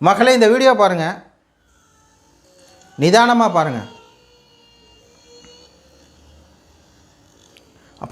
மகளே இந்த வீடியோ பாருங்கள் நிதானமாக பாருங்கள்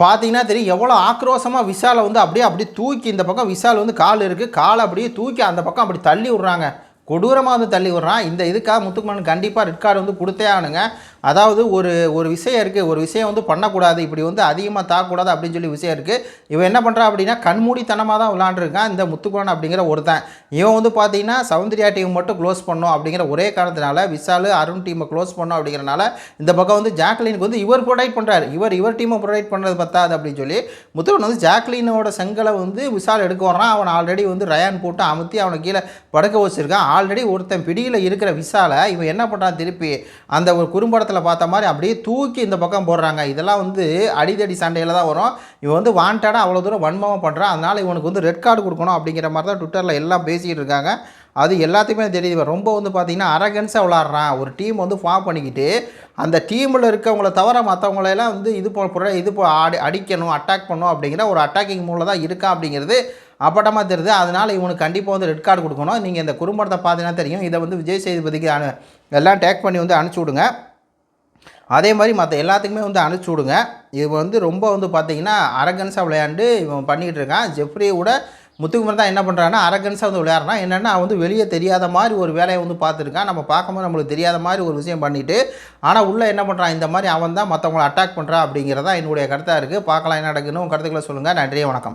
பார்த்தீங்கன்னா தெரியும் எவ்வளோ ஆக்ரோஷமாக விசாலை வந்து அப்படியே அப்படியே தூக்கி இந்த பக்கம் விசால் வந்து கால் இருக்குது காலை அப்படியே தூக்கி அந்த பக்கம் அப்படி தள்ளி விட்றாங்க. கொடூரமாக வந்து தள்ளி விட்றான். இந்த இதுக்காக முத்துக்குமரன் கண்டிப்பாக ரெட் கார்டு வந்து கொடுத்தே ஆகணுங்க. அதாவது ஒரு ஒரு விஷயம் இருக்குது ஒரு விஷயம் வந்து பண்ணக்கூடாது. இப்படி வந்து அதிகமாக தாக்கக்கூடாது அப்படின்னு சொல்லி விஷயம் இருக்குது இவன் என்ன பண்ணுறான் அப்படின்னா கண்மூடித்தனமாக தான் விளாண்டுருக்கான். இந்த முத்துக்குமரன் அப்படிங்கிற ஒருத்தன். இவன் வந்து பார்த்தீங்கன்னா சௌந்தர்யா டீம் மட்டும் க்ளோஸ் பண்ணோம் அப்படிங்கிற ஒரே காரணத்தினால விஷால் அருண் டீமை க்ளோஸ் பண்ணோம் அப்படிங்கிறனால இந்த பக்கம் வந்து ஜாக்லினுக்கு வந்து இவர் ப்ரொவைட் பண்ணுறாரு இவர் இவர் டீமை ப்ரொவைட் பண்ணுறது பத்தாது அப்படின்னு சொல்லி முத்துக்குமரன் வந்து ஜாக்லினோட செங்கலை வந்து விஷால் எடுக்க வர்றான். அவன் ஆல்ரெடி வந்து ரயான் போட்டு அமுத்தி அவனை கீழே படுக்க வச்சுருக்கான். ஆல்ரெடி ஒருத்தன் பிடியில் இருக்கிற விசாலை இவன் என்ன பண்ணுறான் திருப்பி அந்த ஒரு குறும்படத்தில் பார்த்த மாதிரி அப்படியே தூக்கி இந்த பக்கம் போடுறாங்க. இதெல்லாம் வந்து அடிதடி சண்டையில் தான் வரும். இவன் வந்து வாண்டடாக அவ்வளோ தூரம் வன்மமாக பண்ணுறான் அதனால் இவனுக்கு வந்து ரெட் கார்டு கொடுக்கணும் அப்படிங்கிற மாதிரி தான் ட்விட்டரில் எல்லாம் பேசிக்கிட்டு இருக்காங்க. அது எல்லாத்துக்குமே தெரியுது. ரொம்ப வந்து பார்த்திங்கன்னா அரகன்ஸாக விளாட்றான் ஒரு டீம் வந்து ஃபார்ம் பண்ணிக்கிட்டு அந்த டீமில் இருக்கவங்கள தவிர மற்றவங்களெல்லாம் வந்து இது போ இது போ அடி அடிக்கணும் அட்டாக் பண்ணணும் அப்படிங்கிற ஒரு அட்டாக்கிங் மூலம் தான் இருக்கான் அப்படிங்கிறது அப்பட்டமாக தெரியுது. அதனால் இவனுக்கு கண்டிப்பாக வந்து ரெட் கார்டு கொடுக்கணும். நீங்கள் இந்த குறும்படத்தை பார்த்தீங்கன்னா தெரியும். இதை வந்து விஜய் சேதுபதிக்கு அனு எல்லாம் டேக் பண்ணி வந்து அனுப்பிச்சி விடுங்க. அதே மாதிரி மற்ற எல்லாத்துக்குமே வந்து அனுப்பிச்சி விடுங்க. இது வந்து ரொம்ப வந்து பார்த்தீங்கன்னா அரகன்ஸாக விளையாண்டு இவன் பண்ணிக்கிட்டு இருக்கான். ஜெஃப்ரியோட விட முத்துக்குமரன் தான் என்ன பண்ணுறான்னா அரகன்ஸாக வந்து விளையாடுறான். என்னென்னா அவன் வந்து வெளியே தெரியாத மாதிரி ஒரு வேலையை வந்து பார்த்துருக்கான். நம்ம பார்க்கும்போது நம்மளுக்கு தெரியாத மாதிரி ஒரு விஷயம் பண்ணிவிட்டு ஆனால் உள்ளே என்ன பண்ணுறான் இந்த மாதிரி அவன் தான் மற்றவங்களை அட்டாக் பண்ணுறான் அப்படிங்கிறதா என்னுடைய கருத்தாக இருக்குது பார்க்கலாம் என்ன நடக்குன்னு உங்கள் கருத்துக்களை சொல்லுங்கள் நன்றி வணக்கம்.